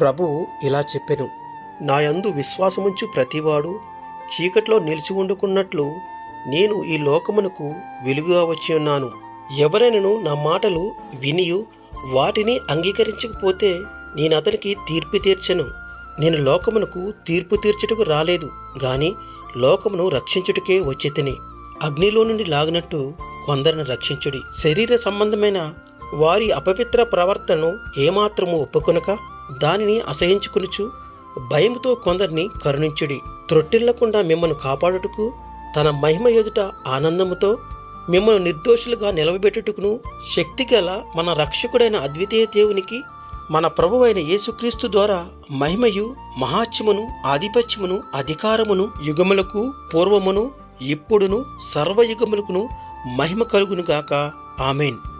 ప్రభువు ఇలా చెప్పెను నా యందు విశ్వాసముంచు ప్రతివాడు చీకట్లో నిలిచి ఉండుకున్నట్లు నేను ఈ లోకమునకు వెలుగుగా వచ్చి ఉన్నాను. ఎవరైనను నా మాటలు వినియు వాటిని అంగీకరించకపోతే నేను అతనికి తీర్పు తీర్చను. నేను లోకమునకు తీర్పు తీర్చుటకు రాలేదు గాని లోకమును రక్షించుటకే వచ్చి తిని అగ్నిలో నుండి లాగినట్టు కొందరిని రక్షించుడి. శరీర సంబంధమైన వారి అపవిత్ర ప్రవర్తనను ఏమాత్రము ఒప్పుకొనక దానిని అసహించుకునుచు భయంతో కొందరిని కరుణించుడి. త్రొట్టిల్లకుండా మిమ్మల్ని కాపాడుటకు తన మహిమ ఎదుట ఆనందముతో మిమ్మల్ని నిర్దోషులుగా నిలవబెట్టుటకును శక్తి గల మన రక్షకుడైన అద్వితీయ దేవునికి మన ప్రభువైన యేసుక్రీస్తు ద్వారా మహిమయు మహాత్యమును ఆధిపత్యమును అధికారమును యుగములకు పూర్వమును ఇప్పుడును సర్వయుగములకును మహిమ కలుగునుగాక. ఆమెన్.